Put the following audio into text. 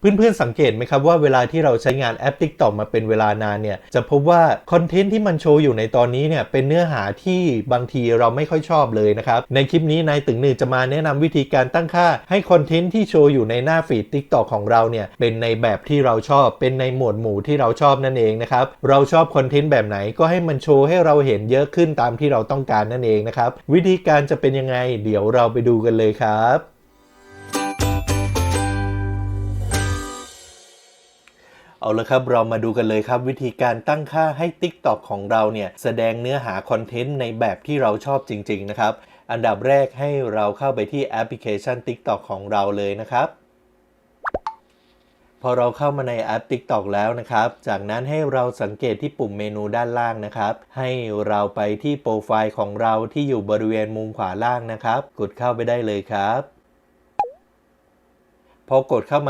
เพื่อนๆสังเกตไหมครับว่าเวลาที่เราใช้งานแอป TikTok มาเป็นเวลานานเนี่ย จะพบว่าคอนเทนต์ที่มันโชว์อยู่ในตอนนี้เนี่ย เป็นเนื้อหาที่บางทีเราไม่ค่อยชอบเลยนะครับ ในคลิปนี้นายตึงหนึ่งจะมาแนะนำวิธีการตั้งค่า ให้คอนเทนต์ที่โชว์อยู่ในหน้าฟีด TikTok ของเราเนี่ย เป็นในแบบที่เราชอบ เป็นในหมวดหมู่ที่เราชอบนั่นเองนะครับ เราชอบคอนเทนต์แบบไหนก็ให้มันโชว์ให้เราเห็นเยอะขึ้นตามที่เราต้องการนั่นเองนะครับวิธีการจะเป็นยังไง เดี๋ยวเราไปดูกันเลยครับ เอาละครับเรามาดูกันเลยครับวิธีการตั้งค่าให้ TikTok ของเราเนี่ยแสดงเนื้อหาคอนเทนต์ในแบบที่เราชอบจริง ๆ นะครับ อันดับแรกให้เราเข้าไปที่แอปพลิเคชัน TikTok ของเราเลยนะครับ พอเราเข้ามาในแอป TikTok แล้วนะครับ จากนั้นให้เราสังเกตที่ปุ่มเมนูด้านล่างนะครับ ให้เราไปที่โปรไฟล์ของเราที่อยู่บริเวณมุมขวาล่างนะครับ กดเข้าไปได้เลยครับ พอกดเข้ามา